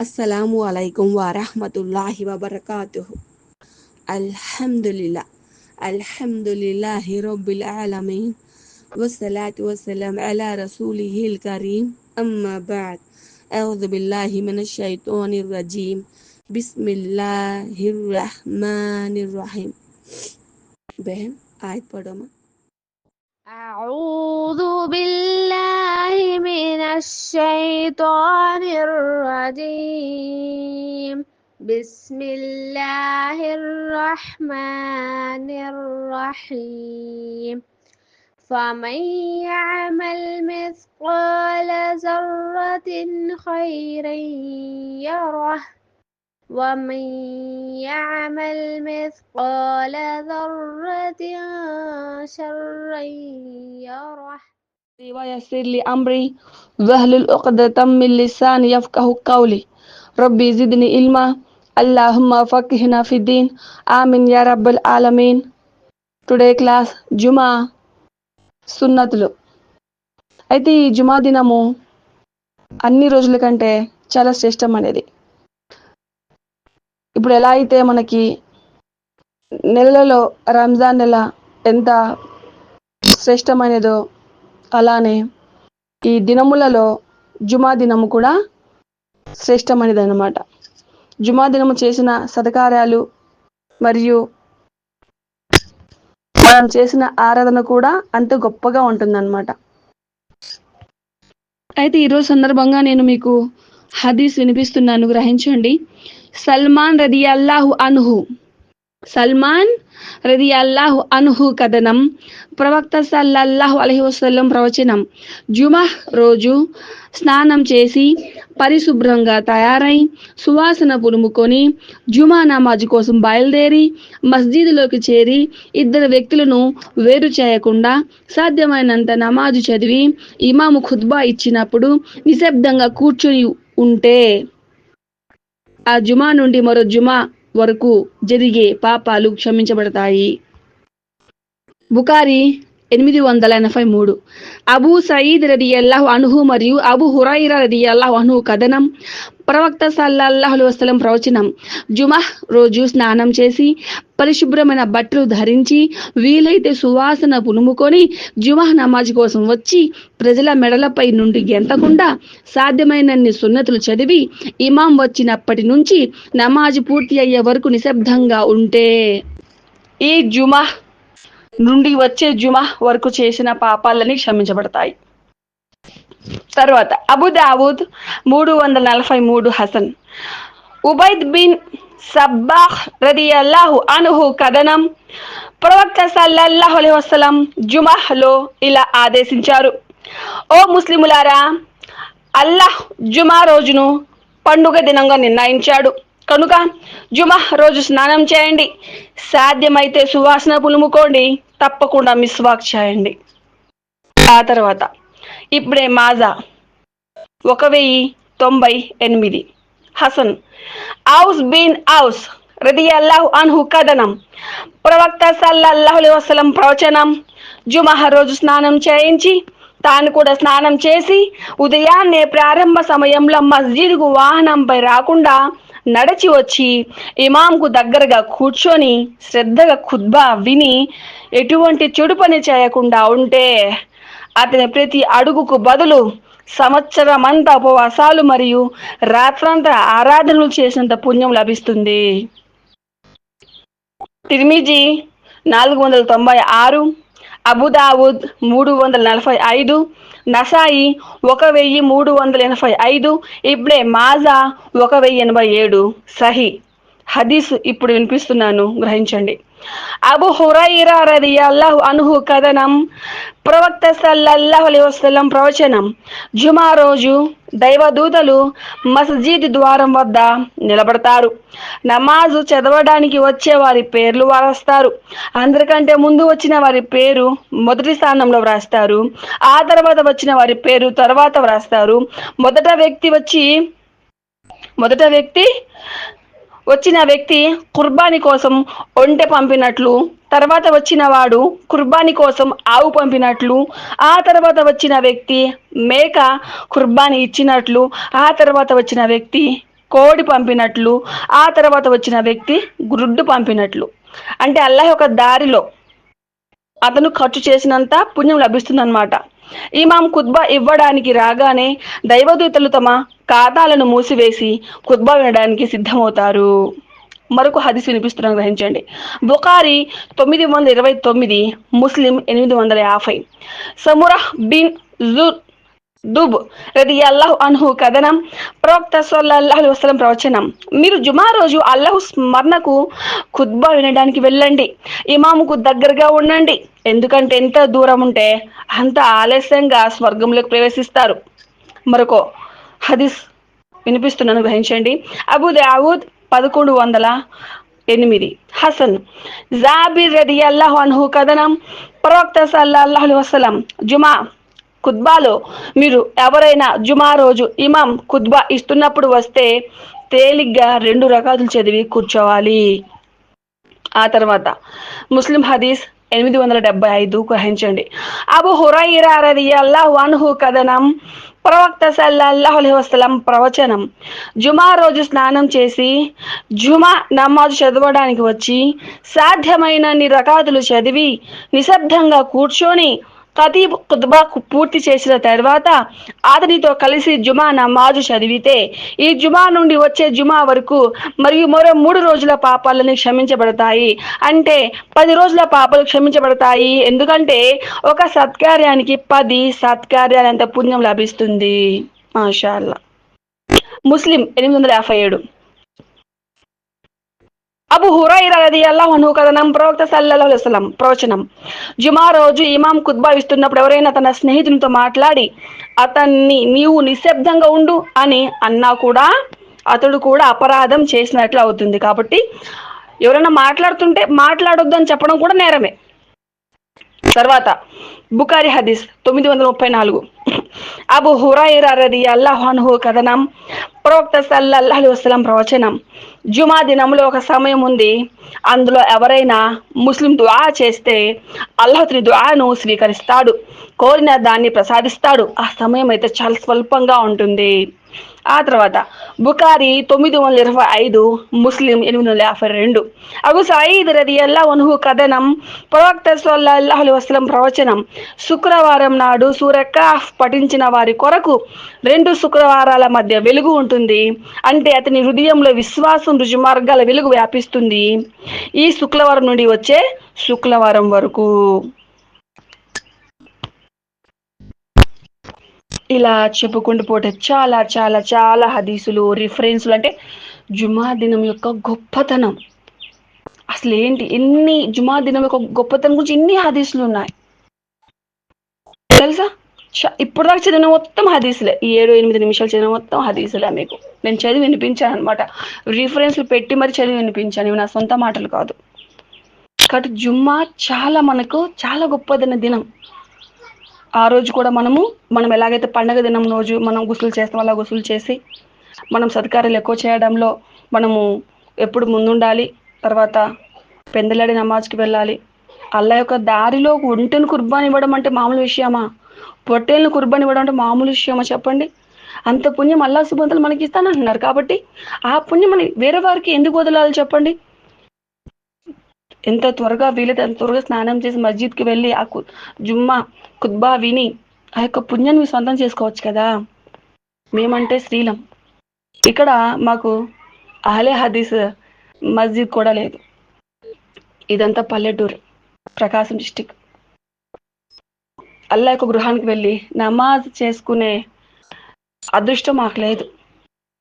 Assalamualaikum warahmatullahi wabarakatuh. Alhamdulillah. Alhamdulillahi rabbil alamin. Wassalatu wassalam ala rasulihil karim. Amma ba'd. أعوذ بالله من الشيطان الرجيم بسم الله الرحمن الرحيم بهم آية أعوذ بالله الشيطان الرجيم. بسم الله الرحمن الرحيم. فمن يعمل مثقال ذرة خيرا يره ومن يعمل مثقال ذرة شرا يره ويسر لي أمري واحلل عقدة من لساني يفقه قولي ربي زدني علما اللهم فقهنا في الدين آمين يا رب العالمين today class జుమా సున్నతులు అయితే ఈ జుమా దినము అన్ని రోజుల కంటే చాలా శ్రేష్టమైనది ఇప్పుడు ఎలా అయితే మనకి నెలలో రంజాన్ నెల ఎంత శ్రేష్టమైనదో అలానే ఈ దినములలో జుమా దినము కూడా శ్రేష్టమైనది అనమాట జుమా దినము చేసిన సదకార్యాలు మరియు మనం చేసిన ఆరాధన కూడా అంత గొప్పగా ఉంటుందన్నమాట. అయితే ఈరోజు సందర్భంగా నేను మీకు హదీస్ వినిపిస్తున్నాను. గ్రహించండి. సల్మాన్ రది అల్లాహు అన్హు. సల్మాన్ రది అల్లాహ్ అన్హు కథనం ప్రవక్త సల్లల్లాహు అలహి వసల్లం ప్రవచనం. జుమా రోజు స్నానం చేసి పరిశుభ్రంగా తయారై సువాసన పులుముకొని జుమా నమాజ్ కోసం బయలుదేరి మస్జిద్లోకి చేరి ఇద్దరు వ్యక్తులను వేరు చేయకుండా సాధ్యమైనంత నమాజు చదివి ఇమాము ఖుద్బా ఇచ్చినప్పుడు నిశ్శబ్దంగా కూర్చొని ఉంటే ఆ జుమా నుండి మరో జుమా వరకు జరిగే పాపాలు క్షమించబడతాయి. బుకారి ఎనిమిది వందల ఎనభై మూడు. అబూ సయీద్ రది అల్లాహు అనుహు మరియు అబు హురైరా రది అల్లాహు అనుహు కథనం ప్రవక్త సల్లల్లాహు అలైహి ప్రవచనం జుమహ్ రోజు స్నానం చేసి పరిశుభ్రమైన బట్టలు ధరించి వీలైతే సువాసన పునుముకొని జుమహ్ నమాజ్ కోసం వచ్చి ప్రజల మెడలపై నుండి గెంతకుండా సాధ్యమైనన్ని సున్నతులు చదివి ఇమాం వచ్చినప్పటి నుంచి నమాజ్ పూర్తి అయ్యే వరకు నిశ్శబ్దంగా ఉంటే. ఈ జుమహ్ నుండి వచ్చే జుమా వరకు చేసిన పాపాలని క్షమించబడతాయి. తర్వాత అబుదావుద్ మూడు వందల నలభై మూడు హసన్. ఉబైద్ బిన్ సబ్బాహ్ రది అల్లాహు అనుహు కథనం. ప్రవక్త సల్లల్లాహు అలైహి వసల్లం జుమాహ్లో ఇలా ఆదేశించారు. ఓ ముస్లిములారా అల్లాహ్ జుమా రోజును పండుగ దినంగా నిర్ణయించాడు. కనుక జుమా రోజు స్నానం చేయండి. సాధ్యమైతే సువాసన పులుముకోండి. తప్పకుండా మిస్వాక్ చేయండి. ఆ తర్వాత ఇప్పుడే మాజా. ఒక వెయ్యి తొంభై ఎనిమిది. హసన్. ఔస్ బిన్ ఔస్ రదియల్లాహు అన్హు కథనం. ప్రవక్త సల్లల్లాహు వసలం ప్రవచనం. జుమహ రోజు స్నానం చేయించి తాను కూడా స్నానం చేసి ఉదయాన్నే ప్రారంభ సమయంలో మస్జిద్కు వాహనంపై రాకుండా నడిచి వచ్చి ఇమాంకు దగ్గరగా కూర్చొని శ్రద్ధగా ఖుద్బా విని ఎటువంటి చెడు పని చేయకుండా ఉంటే అతని ప్రతి అడుగుకు బదులు సంవత్సరమంతా ఉపవాసాలు మరియు రాత్రంతా ఆరాధనలు చేసినంత పుణ్యం లభిస్తుంది. తిరిమిజీ నాలుగు వందల తొంభై ఆరు అబుదావుద్ మూడు వందల నలభై ఐదు నసాయి ఒక వెయ్యి మూడు వందల ఎనభై ఐదు ఇప్పుడే మాజా ఒక వెయ్యి ఎనభై ఏడు సహీ హదీస్ ఇప్పుడు వినిపిస్తున్నాను గ్రహించండి. అబు హురైరా రదియల్లాహు అనుహు కథనం ప్రవక్త సల్లల్లాహు అలైహి వసల్లం ప్రవచనం జుమా రోజు దైవదూతలు మస్జిద్ ద్వారం వద్ద నిలబడతారు. నమాజు చదవడానికి వచ్చే వారి పేర్లు వ్రాస్తారు. అందరికంటే ముందు వచ్చిన వారి పేరు మొదటి స్థానంలో వ్రాస్తారు. ఆ తర్వాత వచ్చిన వారి పేరు తర్వాత వ్రాస్తారు. మొదట వ్యక్తి వచ్చి మొదట వ్యక్తి వచ్చిన వ్యక్తి కుర్బానీ కోసం ఒంటె పంపినట్లు తర్వాత వచ్చిన వాడు కుర్బానీ కోసం ఆవు పంపినట్లు ఆ తర్వాత వచ్చిన వ్యక్తి మేక కుర్బానీ ఇచ్చినట్లు ఆ తర్వాత వచ్చిన వ్యక్తి కోడి పంపినట్లు ఆ తర్వాత వచ్చిన వ్యక్తి గుడ్డు పంపినట్లు. అంటే అల్లాహ్ ఒక దారిలో అతను ఖర్చు చేసినంత పుణ్యం లభిస్తుందన్నమాట. ఇమాం కుత్బా ఇవ్వడానికి రాగానే దైవదూతలు తమ ఖాతాలను మూసివేసి కుత్బా వినడానికి సిద్ధమవుతారు. మరొక హదిస్ వినిపిస్తున్నాను గ్రహించండి. బుఖారి తొమ్మిది వందల ఇరవై తొమ్మిది ముస్లిం ఎనిమిది వందల యాభై. సమురహ్ బిన్ జుర్ దుబ్ రది రదియల్లాహు అన్హు కథనం. ప్రవక్త సల్లల్లాహు వసలం ప్రవచనం. మీరు జుమా రోజు అల్లాహు స్మరణకు ఖుద్బా వినడానికి వెళ్ళండి. ఇమాముకు దగ్గరగా ఉండండి. ఎందుకంటే ఎంత దూరం ఉంటే అంత ఆలస్యంగా స్వర్గంలోకి ప్రవేశిస్తారు. మరొక హదీస్ వినిపిస్తున్నాను గ్రహించండి అబు దావూద్ పదకొండు వందల ఎనిమిది. హసన్ జాబిర్ రదియల్లాహు అన్హు కథనం. ప్రవక్త సల్లల్లాహు వసలం జుమా ఖుద్బాలో మీరు ఎవరైనా జుమా రోజు ఇమాం ఖుద్బా ఇస్తున్నప్పుడు వస్తే తేలిగ్గా రెండు రకాలు చదివి కూర్చోవాలి. ఆ తర్వాత ముస్లిం హదీస్ ఎనిమిది వందల డెబ్బై ఐదు గ్రహించండి. అబు హురైరా రదియల్లాహు వన్హు కథనం ప్రవక్త సల్లల్లాహు అలైహి వసల్లం ప్రవచనం. జుమా రోజు స్నానం చేసి జుమా నమాజు చదవడానికి వచ్చి సాధ్యమైనన్ని రకాతులు చదివి నిశ్శబ్దంగా కూర్చొని ఖతీబ్ ఖుద్బాకు పూర్తి చేసిన తర్వాత అతనితో కలిసి జుమా నమాజు చదివితే ఈ జుమా నుండి వచ్చే జుమా వరకు మరియు మరో మూడు రోజుల పాపాలని క్షమించబడతాయి. అంటే పది రోజుల పాపాలు క్షమించబడతాయి. ఎందుకంటే ఒక సత్కార్యానికి పది సత్కార్యాలంత పుణ్యం లభిస్తుంది. మాషాల్లా. ముస్లిం ఎనిమిది వందల యాభై ఏడు. హురైరా రదియల్లాహు కథనం ప్రవక్త సల్లల్లాహు ప్రవచనం జుమా రోజు ఇమాం కుద్బా ఇస్తున్నప్పుడు ఎవరైనా తన స్నేహితునితో మాట్లాడి అతన్ని నీవు నిశ్శబ్దంగా ఉండు అని అన్నా కూడా అతడు కూడా అపరాధం చేసినట్లు అవుతుంది. కాబట్టి ఎవరైనా మాట్లాడుతుంటే మాట్లాడొద్దు అని చెప్పడం కూడా నేరమే. తర్వాత బుకారి హదీస్ తొమ్మిది వందల ముప్పై నాలుగు. అబు హురైరా రది అల్లాహన్హు కథనం. ప్రవక్త సల్లల్లాహి వసలం ప్రవచనం జుమా దినంలో ఒక సమయం ఉంది. అందులో ఎవరైనా ముస్లిం దుఆ చేస్తే అల్లహతుని దుఆను స్వీకరిస్తాడు కోరిన దాన్ని ప్రసాదిస్తాడు. ఆ సమయం అయితే చాలా స్వల్పంగా ఉంటుంది. ఆ తర్వాత బుకారి తొమ్మిది వందల ఇరవై ఐదు ముస్లిం ఎనిమిది వందల యాభై రెండు. అబు సయీద్ రది అల్లా వనుహు కథనం ప్రవక్త సల్లల్లాహు అలైహి ప్రవచనం. శుక్రవారం నాడు సూరకాఫ్ పఠించిన వారి కొరకు రెండు శుక్రవారాల మధ్య వెలుగు ఉంటుంది. అంటే అతని హృదయంలో విశ్వాసం రుజుమార్గాల వెలుగు వ్యాపిస్తుంది. ఈ శుక్రవారం నుండి వచ్చే శుక్రవారం వరకు. ఇలా చెప్పుకుంటూ పోతే చాలా చాలా చాలా హదీసులు రిఫరెన్సులు అంటే జుమా దినం యొక్క గొప్పతనం. అసలు ఏంటి? ఎన్ని జుమా దినం యొక్క గొప్పతనం గురించి ఎన్ని హదీసులు ఉన్నాయి? తెలుసా? చ- ఇప్పుడు దాకా చదివిన మొత్తం హదీసులే. ఈ ఏడు ఎనిమిది నిమిషాలు చదివిన మొత్తం హదీసులే మీకు. నేను చదివి వినిపించాను అనమాట రిఫరెన్స్లు పెట్టి మరి చదివి వినిపించాను. ఇవి నా సొంత మాటలు కాదు. కాబట్టి జుమ్మా చాలా మనకు చాలా గొప్పదైన దినం. ఆ రోజు కూడా మనము మనం ఎలాగైతే పండగ దినం రోజు మనం గుసులు చేస్తాం అలా గుసులు చేసి మనం సత్కార్యాలు ఎక్కువ చేయడంలో మనము ఎప్పుడు ముందుండాలి. తర్వాత పెందలాడి నమాజ్కి వెళ్ళాలి. అల్లా యొక్క దారిలో ఒంటెను కుర్బాన్ ఇవ్వడం అంటే మామూలు విషయమా? పొట్టేలను కుర్బాన్ ఇవ్వడం అంటే మామూలు విషయమా చెప్పండి? అంత పుణ్యం అల్లా సుబంతులు మనకి ఇస్తానంటున్నారు. కాబట్టి ఆ పుణ్యం మనం వేరే వారికి ఎందుకు వదలాలి చెప్పండి? ఎంత త్వరగా వీలైతే అంత త్వరగా స్నానం చేసి మస్జిద్కి వెళ్ళి ఆ కు- జుమ్మా కుత్బా విని ఆ యొక్క పుణ్యాన్ని మీరు సొంతం చేసుకోవచ్చు కదా. మేమంటే స్త్రీలం ఇక్కడ మాకు అహలే హదీస్ మస్జిద్ కూడా లేదు. ఇదంతా పల్లెటూరు ప్రకాశం డిస్టిక్. అల్లా యొక్క గృహానికి వెళ్ళి నమాజ్ చేసుకునే అదృష్టం మాకు లేదు.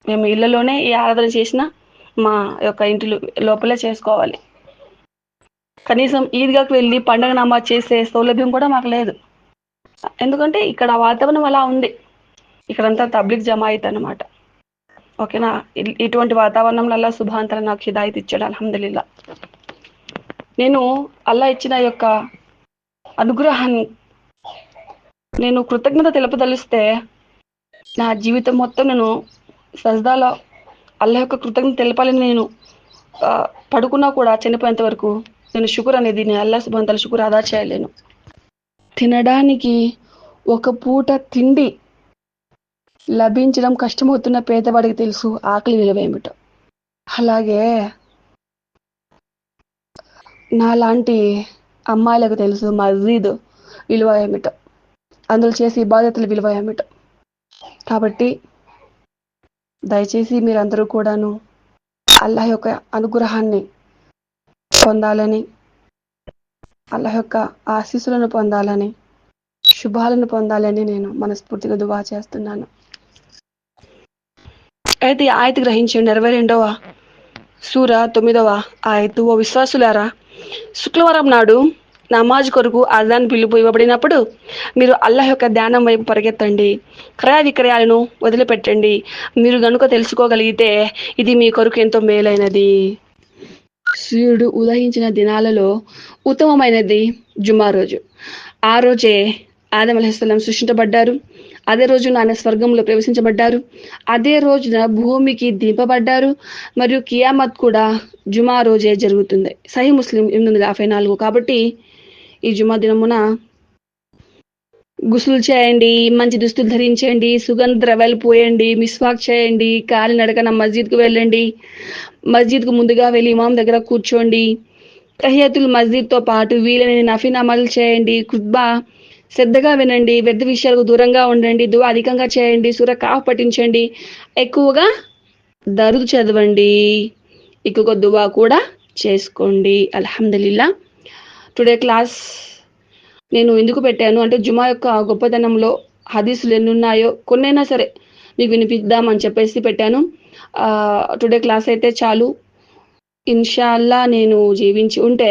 మేము ఇళ్ళలోనే ఈ ఆరాధన చేసినా మా యొక్క ఇంటి లోపలే చేసుకోవాలి. కనీసం ఈద్గాకు వెళ్ళి పండగ నమాజ్ చేసే సౌలభ్యం కూడా మాకు లేదు. ఎందుకంటే ఇక్కడ వాతావరణం అలా ఉంది. ఇక్కడంతా తబ్లిక్ జమాయిత్ అనమాట ఓకేనా? ఇటువంటి వాతావరణంలో శుభాంతరం నాకు హిదాయత్ ఇచ్చాడు అల్హమ్దుల్లా నేను అల్లా ఇచ్చిన యొక్క అనుగ్రహాన్ని నేను కృతజ్ఞత తెలుపదలిస్తే నా జీవితం మొత్తం నేను సజ్దాలో అల్లా యొక్క కృతజ్ఞత తెలపాలని నేను పడుకున్నా కూడా చనిపోయేంత వరకు నేను షుకుర్ అనేది నేను అల్లా సుబంతల షుకుర్ అదా చేయలేను. తినడానికి ఒక పూట తిండి లభించడం కష్టమవుతున్న పేదవాడికి తెలుసు ఆకలి విలువ ఏమిటో. అలాగే నాలాంటి అమ్మాయిలకు తెలుసు మజీద్ విలువ ఏమిటో. అందులో చేసే బాధ్యతలు విలువ ఏమిటో. కాబట్టి దయచేసి మీరందరూ కూడాను అల్లాహ్ యొక్క అనుగ్రహాన్ని పొందాలని అల్లాహ్ యొక్క ఆశీస్సులను పొందాలని శుభాలను పొందాలని నేను మనస్ఫూర్తిగా దువా చేస్తున్నాను. అయితే ఆయత గ్రహించండి ఇరవై రెండవ సూర తొమ్మిదవ ఆయతు. ఓ విశ్వాసులారా శుక్రవారం నాడు నమాజ్ కొరకు అజాన్ పిలుపు ఇవ్వబడినప్పుడు మీరు అల్లాహ్ యొక్క ధ్యానం వైపు పరిగెత్తండి. క్రయ విక్రయాలను వదిలిపెట్టండి. మీరు గనుక తెలుసుకోగలిగితే ఇది మీ కొరకు ఎంతో మేలైనది. సూర్యుడు ఉదయించిన దినాలలో ఉత్తమమైనది జుమా రోజు. ఆ రోజే ఆదం సృష్టించబడ్డారు. అదే రోజున ఆయన స్వర్గంలో ప్రవేశించబడ్డారు. అదే రోజున భూమికి దింపబడ్డారు. మరియు కియామత్ కూడా జుమా రోజే జరుగుతుంది. సహీ ముస్లిం ఎనిమిది వందల యాభై నాలుగు కాబట్టి ఈ జుమా దినమున గుసులు చేయండి మంచి దుస్తులు ధరించండి సుగంధ ద్రవ్యాలు పోయండి మిస్వాక్ చేయండి కాలినడకన మస్జిద్కు వెళ్ళండి మస్జిద్కు ముందుగా వెళ్ళి ఇమాం దగ్గర కూర్చోండి. తహియతుల్ మస్జిద్తో పాటు వీలైన నఫీనామాలు చేయండి కుత్బా శ్రద్ధగా వినండి వ్యర్థ విషయాలకు దూరంగా ఉండండి దువా అధికంగా చేయండి సూర కాఫ్ పఠించండి ఎక్కువగా దరుదు చదవండి ఎక్కువగా దువా కూడా చేసుకోండి. అల్హమ్దుల్లా టుడే క్లాస్ నేను ఎందుకు పెట్టాను? అంటే జుమా యొక్క గొప్పతనంలో హదీసులు ఎన్ని ఉన్నాయో కొన్నైనా సరే మీకు వినిపిద్దామని చెప్పేసి పెట్టాను. టుడే క్లాస్ అయితే చాలు. ఇన్షాల్లా నేను జీవించి ఉంటే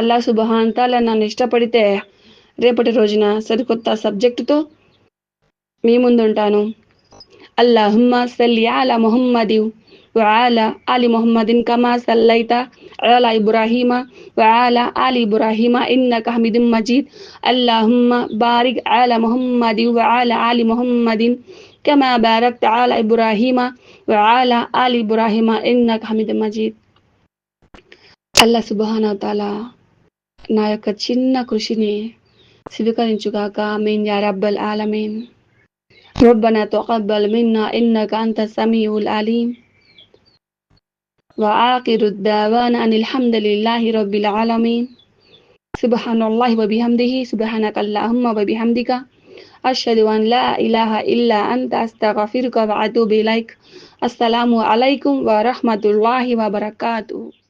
అల్లా సుబహాంతాల నన్ను ఇష్టపడితే రేపటి రోజున సరికొత్త సబ్జెక్టుతో మీ ముందు ఉంటాను అల్లాహుమ్మ సల్లి అలా మొహమ్మదివ్ وعلى آل محمد كما صليت على إبراهيم وعلى آل إبراهيم إنك حميد مجيد اللهم بارك على محمد وعلى آل محمد كما باركت على إبراهيم وعلى آل إبراهيم إنك حميد مجيد అల్లా సుబహాన తాలా నా యొక్క చిన్న కృషిని స్వీకరించుగాక మీన్ యా రబ్బల్ ఆలమీన్ ربنا تقبل منا إنك أنت السميع العليم وآخر الدعوانا أن الحمد لله رب العالمين. سبحان الله وبحمده سبحانك اللهم وبحمدك. أشهد أن لا إله إلا أنت أستغفرك وأتوب إليك. السلام عليكم ورحمة الله وبركاته.